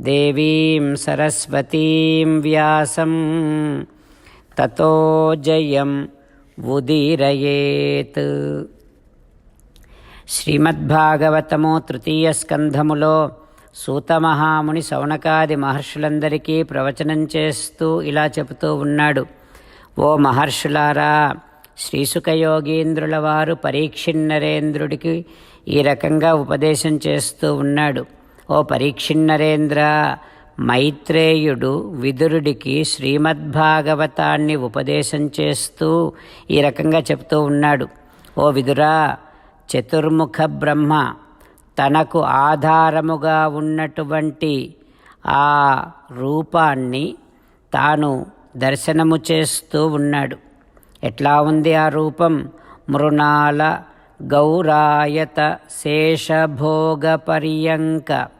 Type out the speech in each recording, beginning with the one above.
దేవీం సరస్వతీం వ్యాసం తతో జయం ఉదీరయేత్ శ్రీమద్భాగవతము తృతీయ స్కంధములో సూతమహాముని సౌనకాది మహర్షులందరికీ ప్రవచనం చేస్తూ ఇలా చెబుతూ ఉన్నాడు. ఓ మహర్షులారా శ్రీసుఖయోగీంద్రుల వారు పరీక్షిన్నరేంద్రుడికి ఈ రకంగా ఉపదేశం చేస్తూ ఉన్నాడు. ఓ పరీక్షిన్నరేంద్ర మైత్రేయుడు విదురుడికి శ్రీమద్భాగవతాన్ని ఉపదేశం చేస్తూ ఈ రకంగా చెప్తూ ఉన్నాడు. ఓ విదురా చతుర్ముఖ బ్రహ్మ తనకు ఆధారముగా ఉన్నటువంటి ఆ రూపాన్ని తాను దర్శనము చేస్తూ ఉన్నాడు. ఎట్లా ఉంది ఆ రూపం? మృణాల గౌరాయత శేషభోగ పర్యంక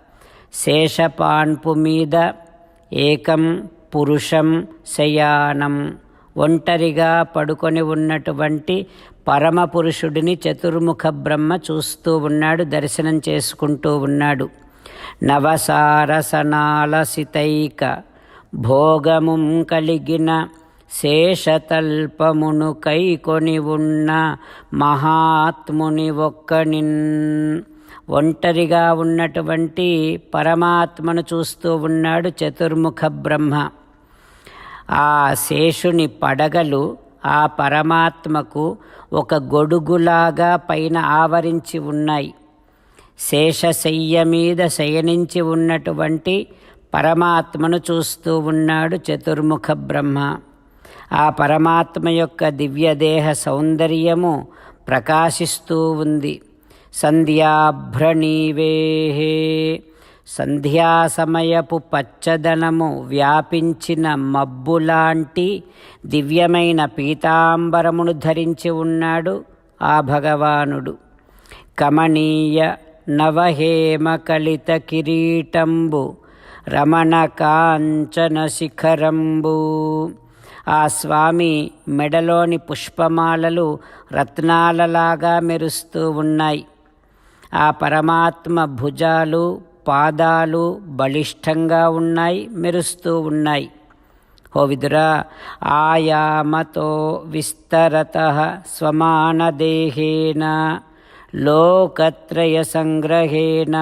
శేషపాన్పు మీద ఏకం పురుషం శయానం. ఒంటరిగా పడుకొని ఉన్నటువంటి పరమ పురుషుడిని చతుర్ముఖ బ్రహ్మ చూస్తూ ఉన్నాడు దర్శనం చేసుకుంటూ ఉన్నాడు. నవసారసనాలసితైక భోగముం కలిగిన శేషతల్పమును కైకొని ఉన్న మహాత్ముని ఒక్కనిన్ ఒంటరిగా ఉన్నటువంటి పరమాత్మను చూస్తూ ఉన్నాడు చతుర్ముఖ బ్రహ్మ. ఆ శేషుని పడగలు ఆ పరమాత్మకు ఒక గొడుగులాగా పైన ఆవరించి ఉన్నాయి. శేషశయ్య మీద శయనించి ఉన్నటువంటి పరమాత్మను చూస్తూ ఉన్నాడు చతుర్ముఖ బ్రహ్మ. ఆ పరమాత్మ యొక్క దివ్యదేహ సౌందర్యము ప్రకాశిస్తూ ఉంది. సంధ్యాభ్రణీవేహే సంధ్యా సమయపు పచ్చదనము వ్యాపించిన మబ్బులాంటి దివ్యమైన పీతాంబరమును ధరించి ఉన్నాడు ఆ భగవానుడు. కమనీయ నవహేమకలిత కిరీటంబు రమణ కాంచన శిఖరంబు. ఆ స్వామి మెడలోని పుష్పమాలలు రత్నాలలాగా మెరుస్తూ ఉన్నాయి. ఆ పరమాత్మ భుజాలు పాదాలు బలిష్టంగా ఉన్నాయి మెరుస్తూ ఉన్నాయి. ఓ విదురా ఆయామతో విస్తరత స్వమానదేహేన లోకత్రయ సంగ్రహేణ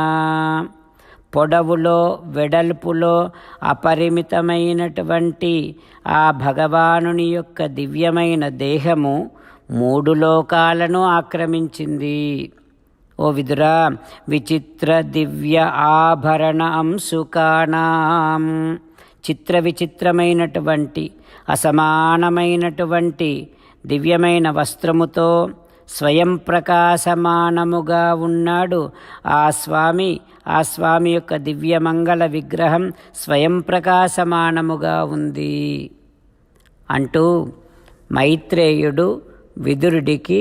పొడవులో వెడల్పులో అపరిమితమైనటువంటి ఆ భగవానుని యొక్క దివ్యమైన దేహము మూడు లోకాలను ఆక్రమించింది. ఓ విదురా విచిత్ర దివ్య ఆభరణ అంశుకాణం. చిత్ర విచిత్రమైనటువంటి అసమానమైనటువంటి దివ్యమైన వస్త్రముతో స్వయం ప్రకాశమానముగా ఉన్నాడు ఆ స్వామి. ఆ స్వామి యొక్క దివ్యమంగళ విగ్రహం స్వయం ప్రకాశమానముగా ఉంది అంటూ మైత్రేయుడు విదురుడికి